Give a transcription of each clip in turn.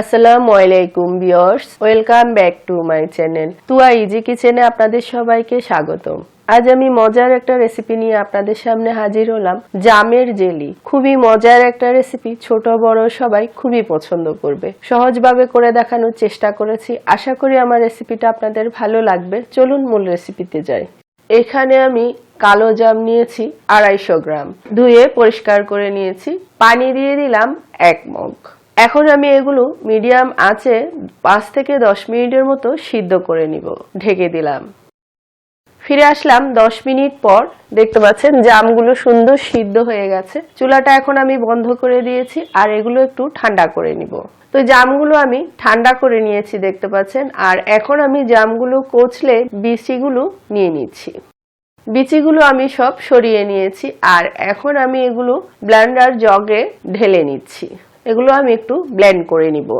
আসসালামু আলাইকুম viewers, welcome back to my channel. Tua easy কিচেনে আপনাদের সবাইকে স্বাগতম। আজ আমি মজার একটা রেসিপি নিয়ে আপনাদের সামনে হাজির হলাম, জামের জেলি। খুবই মজার একটা রেসিপি ছোট, বড়, সবাই খুবই পছন্দ করবে। সহজভাবে করে দেখানোর চেষ্টা করেছি, আশা করি আমার রেসিপিটা আপনাদের ভালো লাগবে। চলুন মূল রেসিপিতে যাই। এখানে আমি কালো জাম নিয়েছি, আড়াইশো গ্রাম। ধুয়ে পরিষ্কার করে নিয়েছি, পানি দিয়ে দিলাম এক মগ। এখন আমি এগুলো মিডিয়াম আঁচে পাঁচ থেকে দশ মিনিটের মতো সিদ্ধ করে নিব, ঢেকে দিলাম। ফিরে আসলাম দশ মিনিট পর, দেখতে পাচ্ছেন জামগুলো সুন্দর সিদ্ধ হয়ে গেছে। চুলাটা এখন আমি বন্ধ করে দিয়েছি আর এগুলো একটু ঠান্ডা করে নিব। তো জামগুলো আমি ঠান্ডা করে নিয়েছি দেখতে পাচ্ছেন, আর এখন আমি জামগুলো কোচলে বিচিগুলো নিয়ে নিচ্ছি। বিচিগুলো আমি সব সরিয়ে নিয়েছি আর এখন আমি এগুলো ব্লেন্ডার জগে ঢেলে নিচ্ছি। এগুলো আমি একটু ব্লেন্ড করে নিব।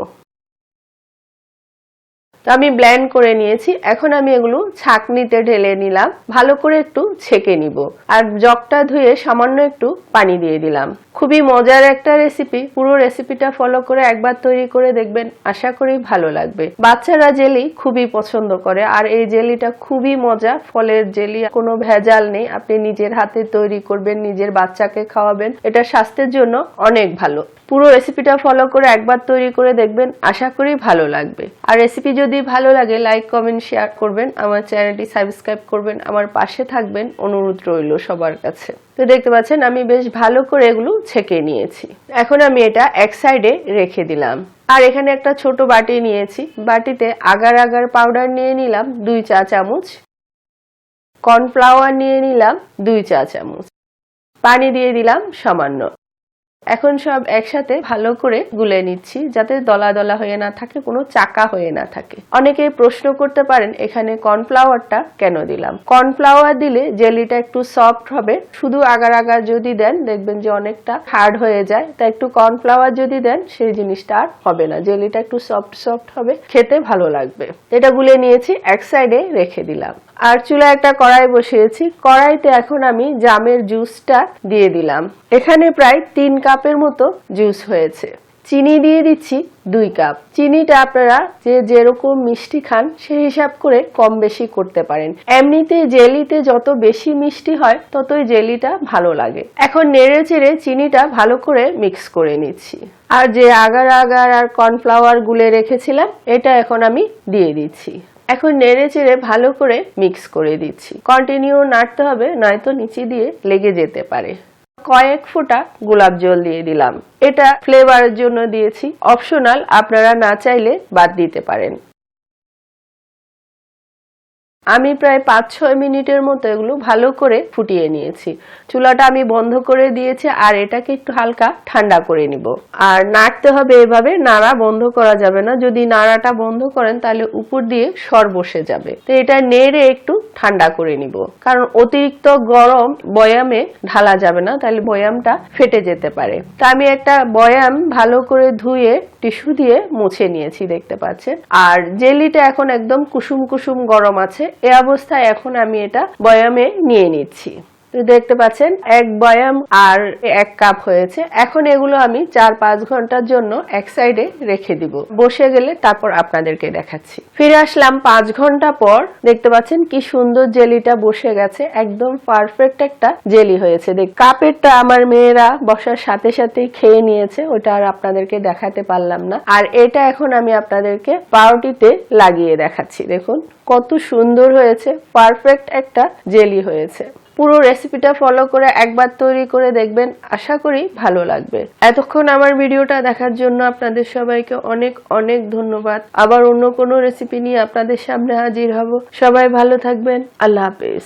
তো আমি ব্লেন্ড করে নিয়েছি। এখন আমি এগুলো ছাকনিতে ঢেলে নিলাম। ভালো করে একটু ছেঁকে নিব। আর জগটা ধুয়ে সামান্য একটু পানি দিয়ে দিলাম। খুবই মজার একটা রেসিপি পুরো রেসিপিটা ফলো করে একবার তৈরি করে দেখবেন। আশা করি ভালো লাগবে। বাচ্চারা জেলি খুবই পছন্দ করে। আর এই জেলিটা খুবই মজা। ফলের জেলি, কোনো ভেজাল নেই। আপনি নিজের হাতে তৈরি করবেন, নিজের বাচ্চাকে খাওয়াবেন। এটা স্বাস্থ্যের জন্য অনেক ভালো। পুরো রেসিপিটা ফলো করে একবার তৈরি করে দেখবেন। আশা করি ভালো লাগবে। আর রেসিপি যদি ভালো লাগে লাইক কমেন্ট শেয়ার করবেন। আমার চ্যানেলটি সাবস্ক্রাইব করবেন। আমার পাশে থাকবেন অনুরোধ রইল সবার কাছে। তো দেখতে পাচ্ছেন, আমি বেশ ভালো করে এগুলো ছেঁকে নিয়েছি। এখন আমি এটা এক সাইডে রেখে দিলাম। আর এখানে একটা ছোট বাটি নিয়েছি। বাটিতে আগার আগার পাউডার নিয়ে নিলাম, দুই চা চামচ। কর্নফ্লাওয়ার নিয়ে নিলাম, দুই চা চামচ। পানি দিয়ে দিলাম সামান্য। এখন সব একসাথে ভালো করে গুলে নিচ্ছি যাতে দলা দলা হয়ে না থাকে, কোনো চাকা হয়ে না থাকে। অনেকে প্রশ্ন করতে পারেন, এখানে কর্নফ্লাওয়ারটা কেন দিলাম? কর্নফ্লাওয়ার দিলে জেলিটা একটু সফট হবে। শুধু আগার আগার যদি দেন, দেখবেন যে অনেকটা হার্ড হয়ে যায়। তা একটু কর্নফ্লাওয়ার যদি দেন, সেই জিনিসটা আর হবে না। জেলিটা একটু সফট সফট হবে, খেতে ভালো লাগবে। এটা গুলে নিয়েছি, এক সাইডে রেখে দিলাম। আর চুলা একটা কড়াই বসিয়েছি। কড়াইতে এখন আমি জামের জুসটা দিয়ে দিলাম। এখানে প্রায় তিন কাপের মতো জুস হয়েছে। চিনি দিয়ে দিচ্ছি দুই কাপ। চিনিটা আপনারা যে যেরকম মিষ্টি খান সেই হিসাব করে কম বেশি করতে পারেন। এমনিতে জেলিতে যত বেশি মিষ্টি হয়, ততই জেলিটা ভালো লাগে। এখন নেড়ে চেড়ে চিনিটা ভালো করে মিক্স করে নিচ্ছি। আর যে আগার আগার আর কর্নফ্লাওয়ার গুলে রেখেছিলাম, এটা এখন আমি দিয়ে দিচ্ছি। এখন নেড়ে চেড়ে ভালো করে মিক্স করে দিচ্ছি। কন্টিনিউ নাড়তে হবে, নয়তো নিচে দিয়ে লেগে যেতে পারে। কয়েক ফোঁটা গোলাপ জল দিয়ে দিলাম। এটা ফ্লেভারের জন্য দিয়েছি। অপশনাল আপনারা না চাইলে বাদ দিতে পারেন। আমি প্রায় পাঁচ ছয় মিনিটের মতো এগুলো ভালো করে ফুটিয়ে নিয়েছি। চুলাটা আমি বন্ধ করে দিয়েছি আর এটাকে একটু হালকা ঠান্ডা করে নিব। আর নাড়তে হবে এভাবে, নাড়া বন্ধ করা যাবে না। যদি নাড়াটা বন্ধ করেন তাহলে উপর দিয়ে সর বসে যাবে। তো এটা নেড়ে একটু ঠান্ডা করে নিব। কারণ অতিরিক্ত গরম বয়ামে ঢালা যাবে না, তাহলে বয়ামটা ফেটে যেতে পারে। তা আমি একটা বয়াম ভালো করে ধুয়ে টিস্যু দিয়ে মুছে নিয়েছি, দেখতে পাচ্ছেন। আর জেলিটা এখন একদম কুসুম কুসুম গরম আছে। এ অবস্থায় এখন আমি এটা বয়ামে নিয়ে নিচ্ছি। দেখতে পাচ্ছেন, এক বয়াম আর এক কাপ হয়েছে। এখন এগুলো আমি চার পাঁচ ঘণ্টার জন্য এক সাইডে রেখে দিব। বসে গেলে তারপর আপনাদেরকে দেখাচ্ছি। ফিরে আসলাম পাঁচ ঘণ্টা পর। দেখতে পাচ্ছেন কি সুন্দর জেলিটা বসে গেছে। একদম পারফেক্ট একটা জেলি হয়েছে। দেখ, কাপেরটা আমার মেয়েরা বসার সাথে সাথেই খেয়ে নিয়েছে। ওটা আর আপনাদেরকে দেখাতে পারলাম না। আর এটা এখন আমি আপনাদেরকে পাউরুটিতে লাগিয়ে দেখাচ্ছি। দেখুন, কত সুন্দর হয়েছে। পারফেক্ট একটা জেলি হয়েছে। পুরো রেসিপিটা ফলো করে একবার তৈরি করে দেখবেন। আশা করি ভালো লাগবে। এতক্ষণ আমার ভিডিওটা দেখার জন্য আপনাদের সবাইকে অনেক অনেক ধন্যবাদ। আবার অন্য কোনো রেসিপি নিয়ে আপনাদের সামনে হাজির হব। সবাই ভালো থাকবেন। আল্লাহ হাফেজ।